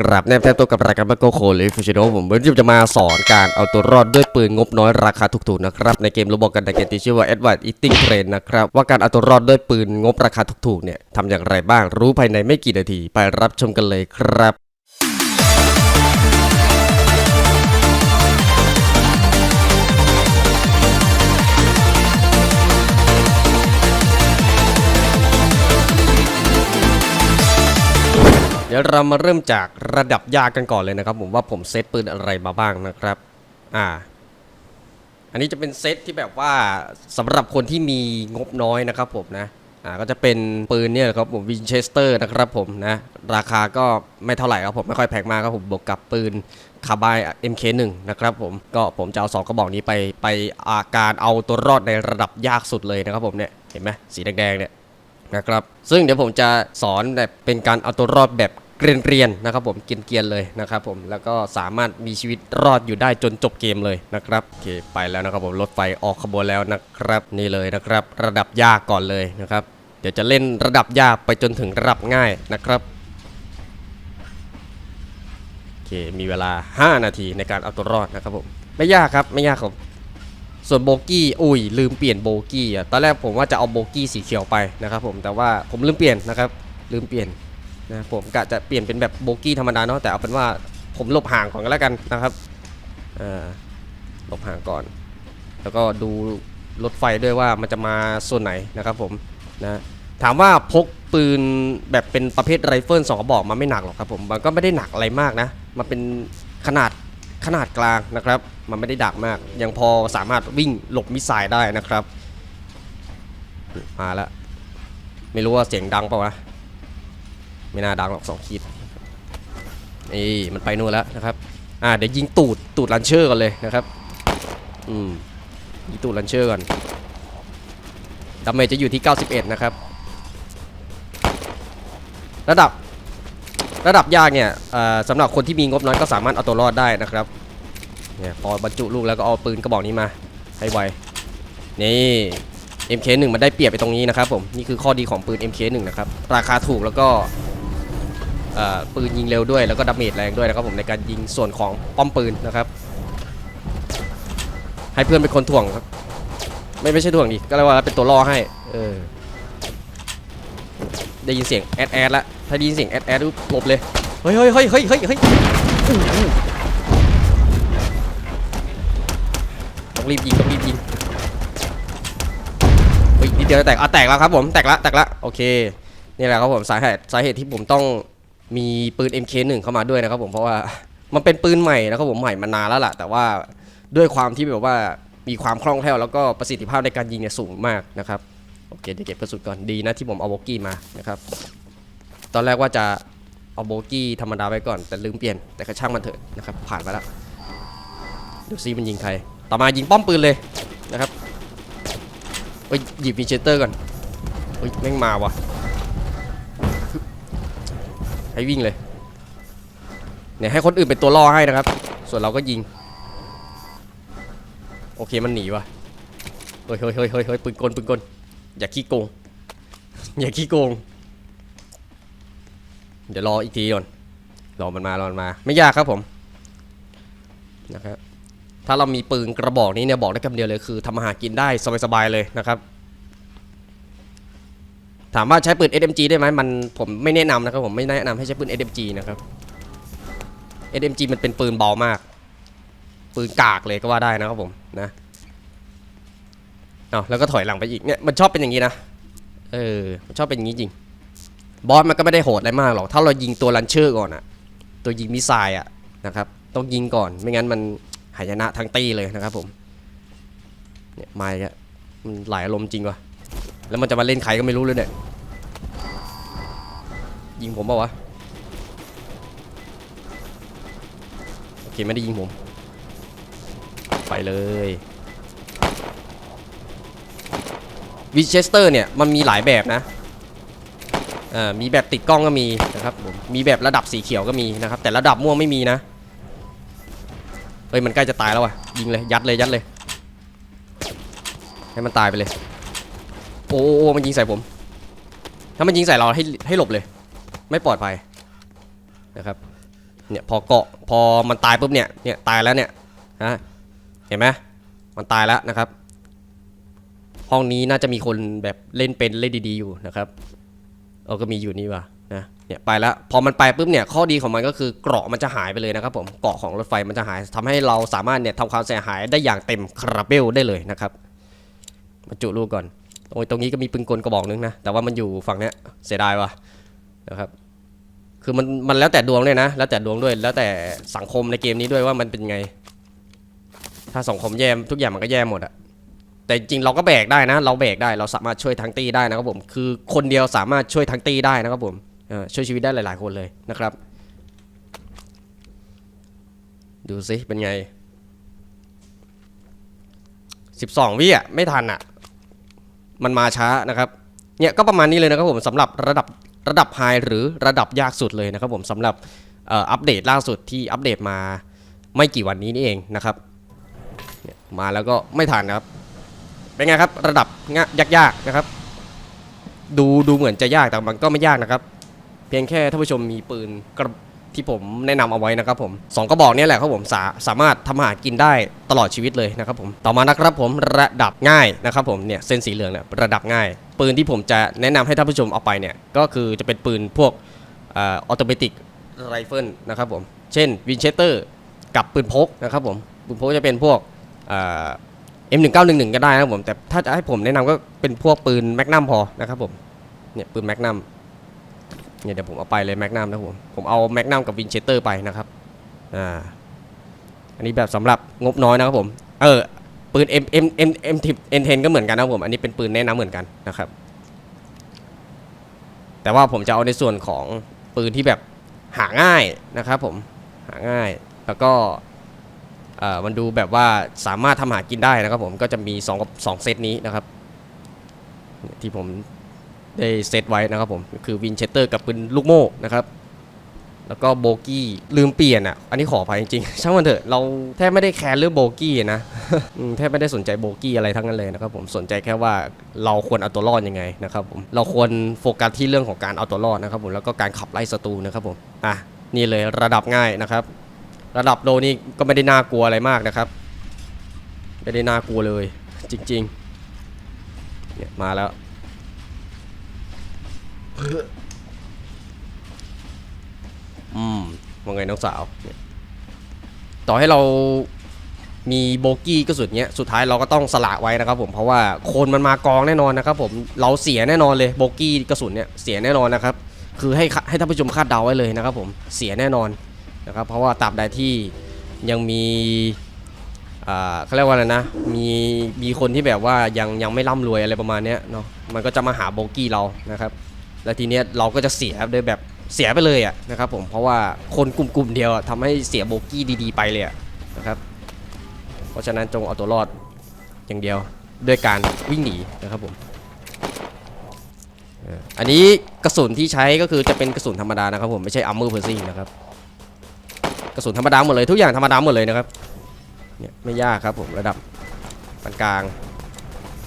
กราบแนบแทบตัวกับรายการบัคโกโคลิฟูชิโนผมวันนี้จะมาสอนการเอาตัวรอดด้วยปืนงบน้อยราคาถูกๆนะครับ ในเกมโรบอกกันในเกมที่ชื่อว่า Edward Eating Train นะครับ ว่าการเอาตัวรอดด้วยปืนงบราคาถูกๆเนี่ยทำอย่างไรบ้างรู้ภายในไม่กี่นาที ไปรับชมกันเลยครับ ดี๋ยวเรามาเริ่มจากระดับยากกันก่อนเลยนะครับ ผมว่าผมเซตปืนอะไรมาบ้างนะครับ อ่า อันนี้จะเป็นเซตที่แบบว่าสำหรับคนที่มีงบน้อยนะครับผมนะ อ่าก็จะเป็นปืนเนี่ยครับผมวินเชสเตอร์นะครับผมนะ ราคาก็ไม่เท่าไหร่ครับผมไม่ค่อยแพงมากครับผมบวกกับปืนคาบาย MK1 นะครับผมก็ผมจะเอาสองกระบอกนี้ไปไปอาการเอาตัวรอดในระดับยากสุดเลยนะครับผมเนี่ยเห็นไหมสีแดงๆเนี่ยนะครับซึ่งเดี๋ยวผมจะสอนแบบเป็นการเอาตัวรอดแบบ เกรียนๆนะครับผมเกรียนๆเลยนะครับผมแล้วก็สามารถมีชีวิตรอดอยู่ได้จนจบเกมเลยนะครับโอเคไปแล้วนะครับผมรถไฟออกขบวนแล้วนะครับนี่เลยนะครับ ระดับยากก่อนเลยนะครับ เดี๋ยวจะเล่นระดับยากไปจนถึงระดับง่ายนะครับโอเคมีเวลา 5 นาทีในการเอาตัวรอดนะครับผมไม่ยากครับไม่ยากครับส่วนโบกี้อุ้ยลืมเปลี่ยนโบกี้อะตอนแรกผมว่าจะเอาโบกี้สีเขียวไปนะครับผมแต่ว่าผมลืมเปลี่ยนนะครับลืมเปลี่ยน นะผมกะจะเปลี่ยนเป็นแบบโบกี้ธรรมดาเนาะแต่เอาเป็นว่าผมหลบห่างก่อนก็แล้วกันนะครับหลบห่างก่อน แล้วก็ดูรถไฟด้วยว่ามันจะมาโซนไหนนะครับผมนะถามว่าพกปืนแบบเป็นประเภทไรเฟิลสองกระบอกมันไม่หนักหรอกครับผมมันก็ไม่ได้หนักอะไรมากนะมันเป็นขนาดขนาดกลางนะครับ มันไม่ได้ดักมาก ยังพอสามารถวิ่งหลบมิสไซล์ได้นะครับ มาแล้วไม่รู้ว่าเสียงดังเปล่าวะ ไม่น่าดังหรอกสองขีดนี่มันไปนู่นแล้วนะครับ อ่าเดี๋ยวยิงตูดตูดลันเชอร์ก่อนเลยนะครับ อืมยิงตูดลันเชอร์ก่อนดาเมจจะอยู่ที่ 91 นะครับ ระดับระดับยากเนี่ยอ่อสำหรับคนที่มีงบน้อยก็สามารถเอาตัวรอดได้นะครับเนี่ยพอบรรจุลูกแล้วก็เอาปืนกระบอกนี้มาให้ไวนี่ MK1 มันได้เปรียบไปตรงนี้นะครับผม นี่คือข้อดีของปืน MK1 นะครับ ราคาถูกแล้วก็ ปืนยิงเร็วด้วยแล้วก็ดาเมจแรงด้วยนะครับผมในการยิงส่วนของป้อมปืนนะครับ ให้เพื่อนเป็นคนถ่วงครับ ไม่ไม่ใช่ถ่วงดิก็เรียกว่าเป็นตัวล่อให้ เออ ได้ยินเสียงแอดแอดละถ้าได้ยินเสียงแอดแอดปุ๊บหลบเลยเฮ้ยเฮ้ยเฮ้ยเฮ้ยเฮ้ยเฮ้ยต้องรีบยิงต้องรีบยิงเฮ้ยนิดเดียวจะแตกอะแตกแล้วครับผมแตกละแตกละโอเคนี่แหละครับผมสาเหตุสาเหตุที่ผมต้อง มีปืน MK1 เข้ามาด้วยนะครับผมเพราะว่ามันเป็นปืนใหม่นะครับผมใหม่มานานแล้วล่ะ แต่ว่าด้วยความที่แบบว่ามีความคล่องแคล่วแล้วก็ประสิทธิภาพในการยิงเนี่ยสูงมากนะครับโอเคเดี๋ยวเก็บกระสุนก่อนดีนะที่ผมเอาโบกี้มานะครับตอนแรกว่าจะเอาโบกี้ธรรมดาไว้ก่อน แต่ลืมเปลี่ยนแต่ก็ช่างมันเถอะนะครับผ่านไปแล้วดูซิมันยิงใคร ต่อมายิงป้อมปืนเลยนะครับเอ้ยหยิบวินเชเตอร์ก่อนเฮ้ยแม่งมาว่ะ ให้วิ่งเลยเนี่ยให้คนอื่นเป็นตัวล่อให้นะครับ ส่วนเราก็ยิง โอเคมันหนีว่ะเฮ้ยเฮ้ยเฮ้ยเฮ้ยเฮ้ยปืนกลปืนกลอย่าขี้โกง อย่าขี้โกง เดี๋ยวรออีกทีก่อนรอมันมารอมันมา ไม่ยากครับผมนะครับถ้าเรามีปืนกระบอกนี้เนี่ยบอกได้คำเดียวเลยคือทำอาหารกินได้สบายๆเลยนะครับ ถามว่าใช้ปืน SMG ได้ไหมมันผมไม่แนะนำนะครับผมไม่แนะนำให้ใช้ปืน SMG นะครับ SMG มันเป็นปืนเบามาก ปืนกากเลยก็ว่าได้นะครับผมนะเอาแล้วก็ถอยหลังไปอีกเนี่ยมันชอบเป็นอย่างนี้นะเออมันชอบเป็นอย่างนี้จริงบอสมันก็ไม่ได้โหดอะไรมากหรอกถ้าเรายิงตัวลันเชอร์ก่อนอะตัวยิงมิสไซล์อะนะครับต้องยิงก่อนไม่งั้นมันหายนะทั้งตีเลยนะครับผมเนี่ยมาอีกแล้วมันหลายอารมณ์จริงว่ะ แล้วมันจะมาเล่นใครก็ไม่รู้เลยเนี่ย ยิงผมปล่าวะ โอเค ไม่ได้ยิงผม ไปเลยวิเชสเตอร์เนี่ย มันมีหลายแบบนะมีแบบติดกล้องก็มีนะครับผมมีแบบระดับสีเขียวก็มีนะครับ แต่ระดับม่วงไม่มีนะ เฮ้ย มันใกล้จะตายแล้วว่ะ ยิงเลย ยัดเลย ยัดเลย ให้มันตายไปเลย โอ้โอ้มันยิงใส่ผม ถ้ามันยิงใส่เราให้ให้หลบเลย ไม่ปลอดภัยนะครับ เนี่ยพอเกาะพอมันตายปุ๊บเนี่ย เนี่ยตายแล้วเนี่ยนะเห็นไหมมันตายแล้วนะครับ ห้องนี้น่าจะมีคนแบบเล่นเป็นเล่นดีๆอยู่นะครับเออก็มีอยู่นี่ว่ะนะเนี่ยไปแล้วพอมันไปปุ๊บเนี่ยข้อดีของมันก็คือเกราะมันจะหายไปเลยนะครับ ผมเกราะของรถไฟมันจะหายทำให้เราสามารถเนี่ยทำความเสียหายได้อย่างเต็มคาราเบลได้เลยนะครับ มาจุลูกก่อน โอ้ยตรงนี้ก็มีปืนกลกระบอกนึงนะ แต่ว่ามันอยู่ฝั่งเนี้ยเสียดายว่ะนะครับ คือมันมันแล้วแต่ดวงเลยนะ แล้วแต่ดวงด้วย แล้วแต่สังคมในเกมนี้ด้วยว่ามันเป็นไง ถ้าสังคมแย่ทุกอย่างมันก็แย่หมดอะแต่จริงเราก็แบกได้นะ เราแบกได้ เราสามารถช่วยทั้งตีได้นะครับผม คือคนเดียวสามารถช่วยทั้งตีได้นะครับผมเออช่วยชีวิตได้หลาย ๆ คนเลยนะครับ ดูสิเป็นไง 12วิอะไม่ทันอะ มันมาช้านะครับเนี่ยก็ประมาณนี้เลยนะครับผมสำหรับระดับระดับไฮหรือระดับยากสุดเลยนะครับผมสำหรับอัปเดตล่าสุดที่อัปเดตมาไม่กี่วันนี้นี่เองนะครับมาแล้วก็ไม่ทันนะครับ เป็นไงครับระดับง่ายยากๆนะครับ ดูดูเหมือนจะยากแต่มันก็ไม่ยากนะครับ เพียงแค่ท่านผู้ชมมีปืนกระ ที่ผมแนะนำเอาไว้นะครับผมสองกระบอกนี้แหละครับผมสาสามารถทำอาหารกินได้ตลอดชีวิตเลยนะครับผมต่อมานะครับผมระดับง่ายนะครับผมเนี่ยเส้นสีเหลืองเนี่ยระดับง่าย ปืนที่ผมจะแนะนำให้ท่านผู้ชมเอาไปเนี่ยก็คือจะเป็นปืนพวกออโตเมติกไรเฟิลนะครับผมเช่นวินเชสเตอร์กับปืนพกนะครับผมปืนพกจะเป็นพวกเอ็มหนึ่งเก้าหนึ่งหนึ่งก็ได้นะครับผมแต่ถ้าจะให้ผมแนะนำก็เป็นพวกปืนแมกนัมพอนะครับผมเนี่ยปืนแมกนัม เนี่ยเดี๋ยวผมเอาไปเลยแมกนัมนะผมผมเอาแมกนัมกับวินเชสเตอร์ไปนะครับอ่าอันนี้แบบสำหรับงบน้อยนะครับผมเออปืน M M M M 10 N10 ก็เหมือนกันนะครับผมอันนี้เป็นปืนแนะนำเหมือนกันนะครับ แต่ว่าผมจะเอาในส่วนของปืนที่แบบหาง่ายนะครับผมหาง่ายแล้วก็เอ่อมันดูแบบว่าสามารถทำหากินได้นะครับผมก็จะมี2กับ2เซตนี้นะครับที่ผม ได้เซตไว้นะครับผมคือวินเชสเตอร์กับปืนลูกโม่นะครับแล้วก็โบกี้ลืมเปลี่ยนอะ อันนี้ขออภัยจริงๆช่างมันเถอะเราแทบไม่ได้แคร์เรื่องโบกี้นะแทบไม่ได้สนใจโบกี้อะไรทั้งนั้นเลยนะครับผมสนใจแค่ว่าเราควรเอาตัวรอดยังไงนะครับผมเราควรโฟกัสที่เรื่องของการเอาตัวรอดนะครับผมแล้วก็การขับไล่ศัตรูนะครับผมอะนี่เลยระดับง่ายนะครับ ระดับโลนี่ก็ไม่ได้น่ากลัวอะไรมากนะครับ ไม่ได้น่ากลัวเลยจริงๆเนี่ยมาแล้ว อืมว่าไงน้องสาว ต่อให้เรามีโบกี้ก็สุดเนี้ย สุดท้ายเราก็ต้องสละไว้นะครับผม เพราะว่าคนมันมากองแน่นอนนะครับผม เราเสียแน่นอนเลยโบกี้กระสุนเนี่ยเสียแน่นอนนะครับ คือให้ให้ท่านผู้ชมคาดเดาไว้เลยนะครับผม เสียแน่นอนนะครับ เพราะว่าตราบใดที่ยังมีอ่าเขาเรียกว่าอะไรนะ มีมีคนที่แบบว่ายังยังไม่ร่ำรวยอะไรประมาณเนี้ยเนาะ มันก็จะมาหาโบกี้เรานะครับ แล้วทีเนี้ยเราก็จะเสียโดยแบบเสียไปเลยอะนะครับผมเพราะว่าคนกลุ่มๆเดียวอะทำให้เสียโบกี้ดีๆ ไปเลยะนะครับ เพราะฉะนั้นจงเอาตัวรอดอย่างเดียวด้วยการวิ่งหนีนะครับผมอันนี้กระสุนที่ใช้ก็คือจะเป็นกระสุนธรรมดานะครับผมไม่ใช่อัมเมอร์เพอร์ซิงนะครับกระสุนธรรมดาหมดเลยทุกอย่างธรรมดาหมดเลยนะครับเนี่ยไม่ยากครับผมระดับปานกลาง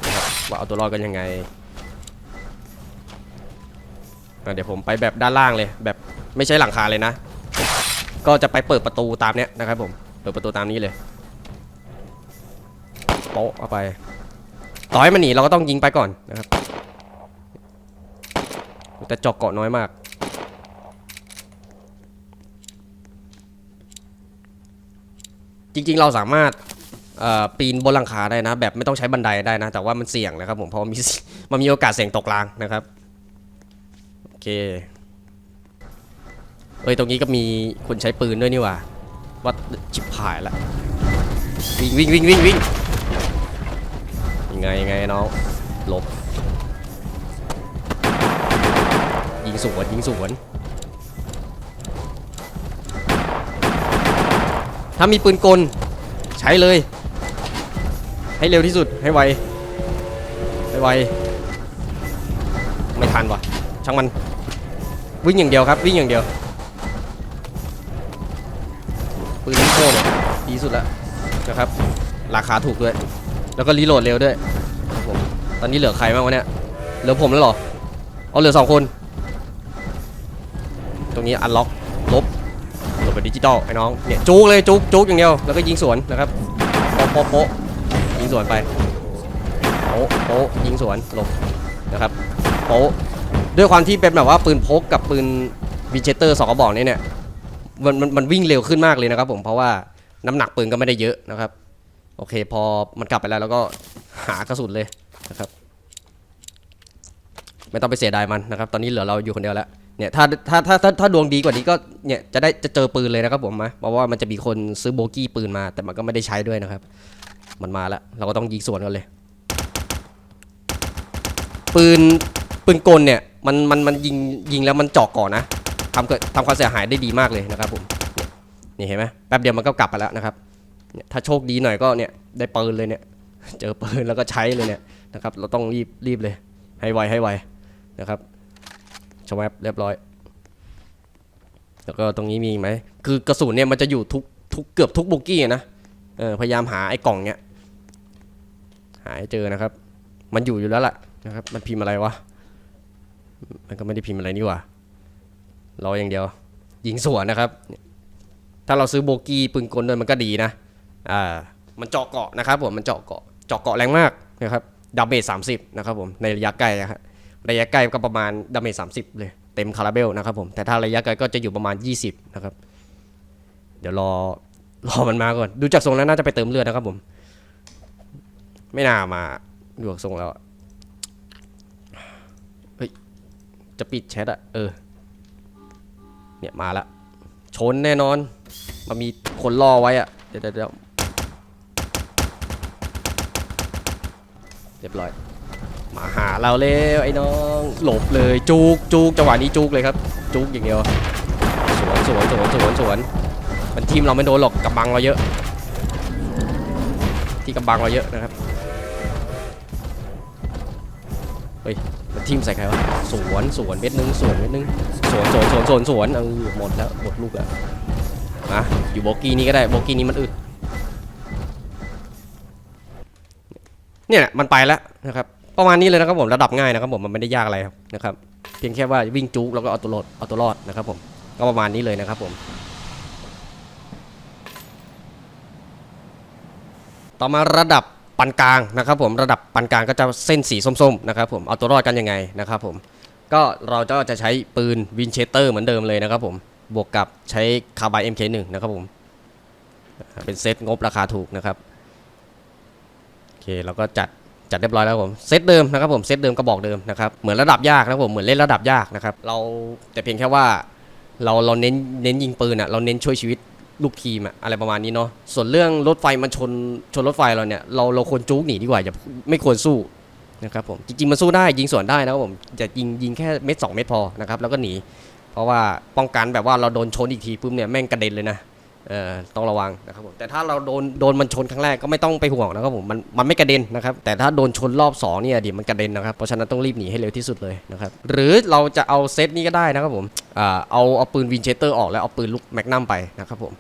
นะครับว่าเอาตัวรอดกันยังไง เดี๋ยวผมไปแบบด้านล่างเลยแบบไม่ใช่หลังคาเลยนะ ก็จะไปเปิดประตูตามเนี้ยนะครับผมเปิดประตูตามนี้เลยโป๊ะเอาไปต่อให้มันหนีเราก็ต้องยิงไปก่อนนะครับ แต่จอกเกาะน้อยมากจริงๆ เราสามารถปีนบนหลังคาได้นะ แบบไม่ต้องใช้บันไดได้นะ แต่ว่ามันเสี่ยงนะครับผมเพราะมีมันมีโอกาสเสี่ยงตกรางนะครับ เคเอ้ยตรงนี้ก็มีคนใช้ปืนด้วยนี่ว่าวัดชิบหายละวิ่งวิ่งวิ่งวิ่งวิ่งยังไงยังไงน้องหลบยิงสวนยิงสวนถ้ามีปืนกลใช้เลย ให้เร็วที่สุดให้ไวให้ไวไม่ทันวะช่างมัน วิ่งอย่างเดียวครับวิ่งอย่างเดียวปืนลูกโม่เนี่ยดีสุดแล้วนะครับ ราคาถูกด้วย แล้วก็รีโหลดเร็วด้วยผมตอนนี้เหลือใครบ้างวะเนี่ยเหลือผมแล้วหรอเอาเหลือสองคน ตรงนี้อันล็อกลบหลบแบบดิจิตอลไอ้น้องเนี่ยจุกเลยจุกจุกอย่างเดียวแล้วก็ยิงสวนนะครับโป๊ะโป๊ะโป๊ะยิงสวนไปโป๊ะโป๊ะยิงสวนหลบนะครับโป๊ะ ด้วยความที่เป็นแบบว่าปืนพกกับปืนวินเชสเตอร์สองกระบอกนี้เนี่ยมันมันมันวิ่งเร็วขึ้นมากเลยนะครับผมเพราะว่าน้ำหนักปืนก็ไม่ได้เยอะนะครับ โอเค พอมันกลับไปแล้วแล้วก็หากระสุนเลยนะครับ ไม่ต้องไปเสียดายมันนะครับ ตอนนี้เหลือเราอยู่คนเดียวแล้วเนี่ยถ้าถ้าถ้าถ้าถ้าดวงดีกว่านี้ก็เนี่ยจะได้จะเจอปืนเลยนะครับผมนะเพราะว่ามันจะมีคนซื้อโบกี้ปืนมา แต่มันก็ไม่ได้ใช้ด้วยนะครับ มันมาแล้วเราก็ต้องยิงสวนกันเลย ปืน ปืนกลเนี่ยมันมันมันยิงยิงแล้วมันเจาะก่อนนะทำเกิดทำความเสียหายได้ดีมากเลยนะครับผมนี่เห็นไหมแป๊บเดียวมันก็กลับไปแล้วนะครับถ้าโชคดีหน่อยก็เนี่ยได้ปืนเลยเนี่ยเจอปืนแล้วก็ใช้เลยเนี่ยนะครับเราต้องรีบรีบเลย ให้ไวให้ไวนะครับชวบเรียบร้อย แล้วก็ตรงนี้มีไหมคือกระสุนเนี่ยมันจะอยู่ทุกทุกเกือบทุกบุกี้นะเออพยายามหาไอ้กล่องเนี่ยหาให้เจอนะครับ มันอยู่อยู่แล้วล่ะนะครับ มันพิมพ์อะไรวะ มันก็ไม่ได้พิมพ์อะไรนี่หว่ารออย่างเดียว ยิงสวนนะครับ ถ้าเราซื้อโบกี้ปืนกลด้วยมันก็ดีนะอ่ามันเจาะเกาะนะครับผมมันเจาะเกาะเจาะเกาะแรงมากนะครับดาเมจสามสิบนะครับผมในระยะไกลอะฮะระยะไกลก็ประมาณดาเมจสามสิบเลยเต็มคาราเบลนะครับผมแต่ถ้าระยะไกลก็จะอยู่ประมาณ 20 นะครับ เดี๋ยวรอรอมันมาก่อน ดูจากทรงแล้วน่าจะไปเติมเลือดนะครับผม ไม่น่ามาดูจากทรงแล้วอะเฮ้ย จะปิดแชทอะเออ เนี่ยมาละ ชนแน่นอน มันมีคนรอไว้อะเดี๋ยวเดี๋ยวเรียบร้อย มาหาเราแล้วไอ้น้อง หลบเลยจุกจุกจังหวะนี้จุกเลยครับ จุกอย่างเดียว สวนสวนสวนสวนสวน มันทีมเราไม่โดนหรอกกำบังเราเยอะ ที่กำบังเราเยอะนะครับ เฮ้ย ทีมใส่ใครวะสวนสวนเม็ดนึงสวนเม็ดนึงสวนสวนสวนสวนสวนเออหมดแล้วหมดลูกแล้วนะอยู่โบกี้นี้ก็ได้โบกี้นี้มันอึดเนี่ยมันไปแล้วนะครับประมาณนี้เลยนะครับผมระดับง่ายนะครับผมมันไม่ได้ยากอะไรครับนะครับเพียงแค่ว่าวิ่งจุกแล้วก็เอาตัวรอดเอาตัวรอดนะครับผมก็ประมาณนี้เลยนะครับผม ต่อมาระดับ ปานกลางนะครับผมระดับปานกลางก็จะเส้นสีส้มๆนะครับผมเอาตัวรอดกันยังไงนะครับผมก็เราก็จะใช้ปืนวินเชสเตอร์เหมือนเดิมเลยนะครับผมบวกกับใช้คาร์บาย MK1 นะครับผมเป็นเซตงบราคาถูกนะครับโอเคเราก็จัดจัดเรียบร้อยแล้วผมเซตเดิมนะครับผมเซตเดิมกระบอกเดิมนะครับเหมือนระดับยากนะครับผมเหมือนเล่นระดับยากนะครับเราแต่เพียงแค่ว่าเราเราเน้นเน้นยิงปืนอะเราเน้นช่วยชีวิต ลูกทีมอะอะไรประมาณนี้เนาะส่วนเรื่องรถไฟมันชนชนรถไฟเราเนี่ยเราเราควรจุกหนีดีกว่าอย่าไม่ควรสู้นะครับผมจริงๆมันสู้ได้ยิงสวนได้นะครับผมจะยิงยิงแค่เม็ดสองเม็ดพอนะครับแล้วก็หนี เพราะว่าป้องกันแบบว่าเราโดนชนอีกทีปุ๊บเนี่ยแม่งกระเด็นเลยนะเอ่อต้องระวังนะครับผมแต่ถ้าเราโดนโดนมันชนครั้งแรกก็ไม่ต้องไปห่วงนะครับผมมันมันไม่กระเด็นนะครับแต่ถ้าโดนชนรอบสองเนี่ยเดี๋ยวมันกระเด็นนะครับเพราะฉะนั้นต้องรีบหนีให้เร็วที่สุดเลยนะครับหรือเราจะเอาเซตนี้ก็ได้นะครับผมอ่าเอาเอาปืนวินเชสเตอร์ออกแล้วเอาปืนลูกแมกนัมไปนะครับผม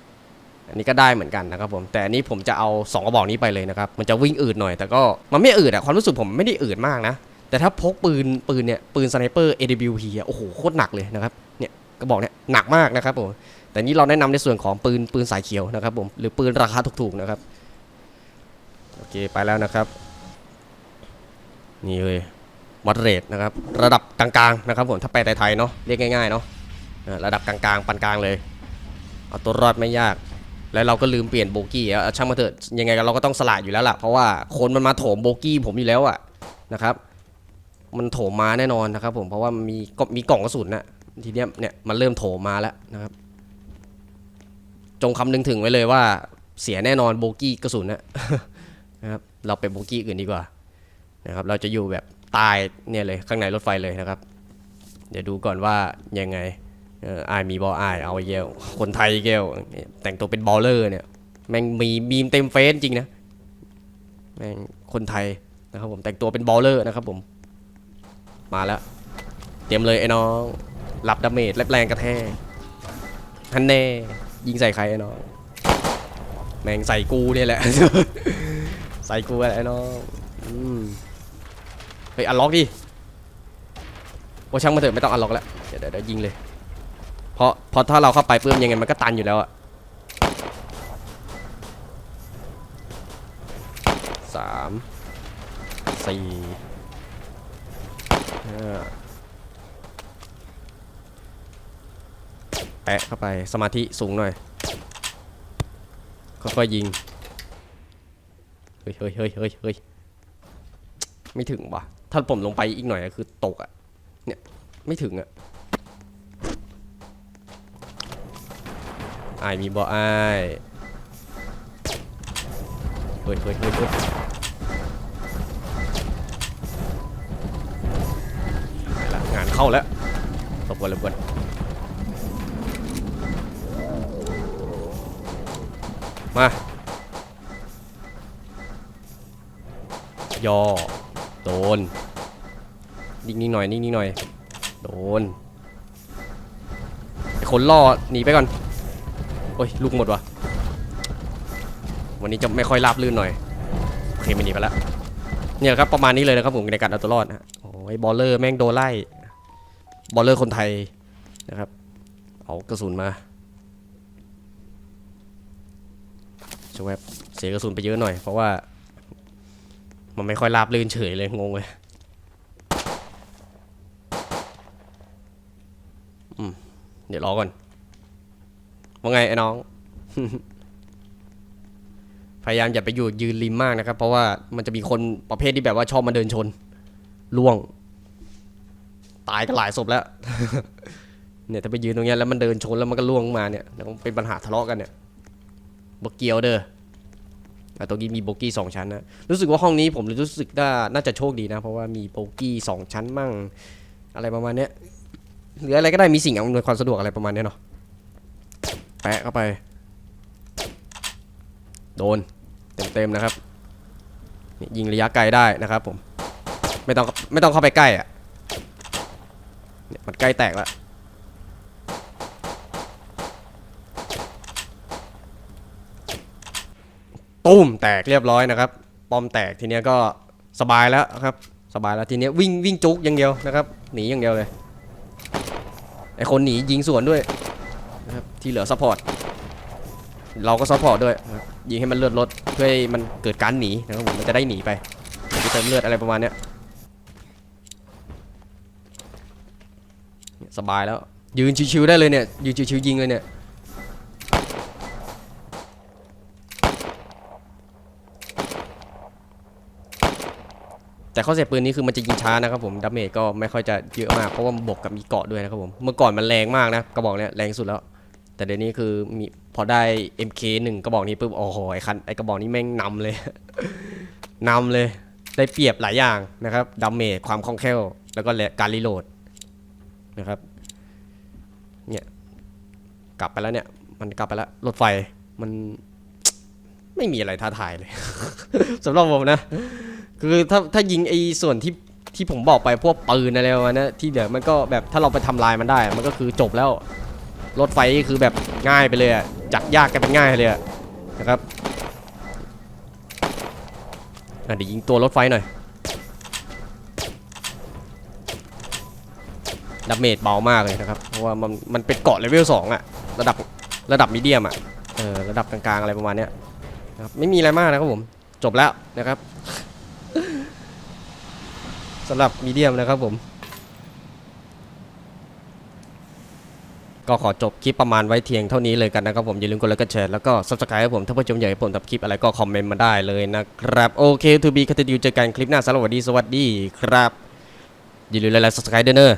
อันนี้ก็ได้เหมือนกันนะครับผมแต่อันนี้ผมจะเอาสองกระบอกนี้ไปเลยนะครับมันจะวิ่งอืดหน่อย แต่ก็มันไม่อืดอะความรู้สึกผมไม่ได้อืดมากนะ แต่ถ้าพกปืนปืนเนี่ยปืนสไนเปอร์ AWP อะโอ้โหโคตรหนักเลยนะครับเนี่ยกระบอกเนี่ยหนักมากนะครับผมแต่นี้เราแนะนำในส่วนของปืนปืนสายเขียวนะครับผมหรือปืนราคาถูกๆนะครับโอเคไปแล้วนะครับนี่เลยวัดเรทนะครับระดับกลางๆนะครับผมถ้าไปไทยๆเนาะเรียกง่ายๆเนาะระดับกลางๆปานกลางเลยเอาตัวรอดไม่ยาก แล้วเราก็ลืมเปลี่ยนโบกี้อะช่างมาเถอะยังไงเราก็ต้องสละอยู่แล้วล่ะเพราะว่าคนมันมาโถมโบกี้ผมอยู่แล้วอะนะครับมันโถมมาแน่นอนนะครับผมเพราะว่ามีก็มีกล่องกระสุนนะทีเนี้ยเนี่ยมันเริ่มโถมมาแล้วนะครับ จงคำนึงถึงไว้เลยว่าเสียแน่นอนโบกี้กระสุนนะนะครับเราไปโบกี้อื่นดีกว่านะครับเราจะอยู่แบบตายเนี่ยเลยข้างในรถไฟเลยนะครับ เดี๋ยวดูก่อนว่ายังไง อายมีบอลอายเอาไอ้เกลคนไทยเกลแต่งตัวเป็นบอลเลอร์เนี่ยแม่งมีมีมเต็มเฟซจริงนะแม่งคนไทยนะครับผมแต่งตัวเป็นบอลเลอร์นะครับผมมาแล้ว เตรียมเลยไอ้น้องรับดาเมจแรงกระแทกฮันแน่ยิงใส่ใครไอ้น้องแม่งใส่กูเนี่ยแหละ ใส่กูแหละไอ้น้องเฮ้ยอันล็อกดิโอ้ช่างมาเถอะไม่ต้องอันล็อกแล้วเดี๋ยวเดี๋ยวยิงเลย เพราะเพราะถ้าเราเข้าไปปุ๊บยังไงมันก็ตันอยู่แล้วอะสามสี่ห้าแปะเข้าไปสมาธิสูงหน่อย ค่อยๆยิง เฮ้ยเฮ้ยเฮ้ยเฮ้ยเฮ้ยไม่ถึงว่ะ ถ้าผมลงไปอีกหน่อยคือตกอะเนี่ย ไม่ถึงอะ อายมีบ่อายเฮ้ยเฮ้ยเฮ้ยเฮ้ยไปละงานเข้าแล้วรบกวนรบกวนมาย่อโดนนิ่งๆหน่อยนิ่งๆหน่อยโดนไอคนล่อหนีไปก่อน โอ้ยลูกหมดวะวันนี้จะไม่ค่อยราบลื่นหน่อยโอเคไมันหนีไปแล้วเนี่ยครับประมาณนี้เลยนะครับผมในการเอาตัวรอดนะฮะโอ้ยบอลเลอร์แม่งโดนไล่บอลเลอร์คนไทยนะครับ เอากระสุนมาช่วยเสียกระสุนไปเยอะหน่อย เพราะว่า มันไม่ค่อยราบลื่นเฉยเลยงงเลยอืมเดี๋ยวรอก่อน ว่าไงไอ้น้อง พยายามอย่าไปอยู่ยืนริมมากนะครับ เพราะว่ามันจะมีคนประเภทที่แบบว่าชอบมาเดินชนล่วง ตายกันหลายศพแล้ว เนี่ยถ้าไปยืนตรงเนี้ยแล้วมันเดินชนแล้วมันก็ล่วงมาเนี่ยเดี๋ยวเป็นปัญหาทะเลาะกันเนี่ยบกเกียวเด้ออะตรงนี้มีโบกี้สองชั้นนะ รู้สึกว่าห้องนี้ผมรู้สึกว่าน่าจะโชคดีนะ เพราะว่ามีโบกี้สองชั้นมั่ง อะไรประมาณเนี้ยหรืออะไรก็ได้มีสิ่งอำนวยความสะดวกอะไรประมาณเนี้ยเนาะ แปะเข้าไป โดนเต็มๆนะครับนี่ยิงระยะไกลได้นะครับผม ไม่ต้องไม่ต้องเข้าไปใกล้อะเนี่ยมันใกล้แตกแล้วตุ้มแตกเรียบร้อยนะครับ ปอมแตกทีเนี้ยก็สบายแล้วครับ สบายแล้วทีเนี้ยวิ่งวิ่งจุกอย่างเดียวนะครับ หนีอย่างเดียวเลยไอคนหนียิงสวนด้วย นะครับที่เหลือซัพพอร์ตเราก็ซัพพอร์ตด้วยยิงให้มันเลือดลดเพื่อให้มันเกิดการหนีนะครับผมมันจะได้หนีไปไปเติมเลือดอะไรประมาณเนี้ยสบายแล้ว ยืนชิวๆได้เลยเนี่ยยืนชิวๆยิงเลยเนี่ยแต่ข้อเสียปืนนี้คือมันจะยิงช้านะครับผมดาเมจก็ไม่ค่อยจะเยอะมากเพราะว่าบวกกับมีเกาะด้วยนะครับผมเมื่อก่อนมันแรงมากนะกระบอกเนี้ยแรงสุดแล้ว แต่เดี๋ยวนี้คือมีพอได้ MK หนึ่งกระบอกนี้ปุ๊บโอ้โหไอ้คันไอ้กระบอกนี้แม่งนำเลย นำเลยได้เปรียบหลายอย่างนะครับดาเมจความคล่องแคล่ว แล้วก็การรีโหลดนะครับเนี่ยกลับไปแล้วเนี่ยมันกลับไปแล้วรถไฟมันไม่มีอะไรท้าทายเลย สำหรับผมนะ คือถ้าถ้ายิงไอ้ส่วนที่ที่ผมบอกไปพวกปืนอะไรประมาณนั้ที่เดี๋ยวมันก็แบบถ้าเราไปทำลายมันได้ มันก็คือจบแล้ว รถไฟคือแบบง่ายไปเลยอะจัดยากกันเป็นง่ายเลยอะนะครับเดี๋ยวยิงตัวรถไฟหน่อยดาเมจเบามากเลยนะครับ เพราะว่ามันมันเป็นเกาะเลเวลสองอะระดับระดับมีเดียมอะเออระดับกลางๆอะไรประมาณเนี้ยนะครับไม่มีอะไรมากนะครับผม จบแล้วนะครับสำหรับมีเดียมนะครับผม ก็ขอจบคลิปประมาณไว้เทียงเท่านี้เลยกันนะครับผมอย่าลืมกดไลค์กดแชร์แล้วก็ subscribe ให้ผมถ้าผู้ชมอยากให้ผมทำคลิปอะไรก็คอมเมนต์มาได้เลยนะครับโอเค to be continue เจอกันคลิปหน้าสวัสดีสวัสดีครับอย่าลืมไลค์ subscribe ด้วยเนอะ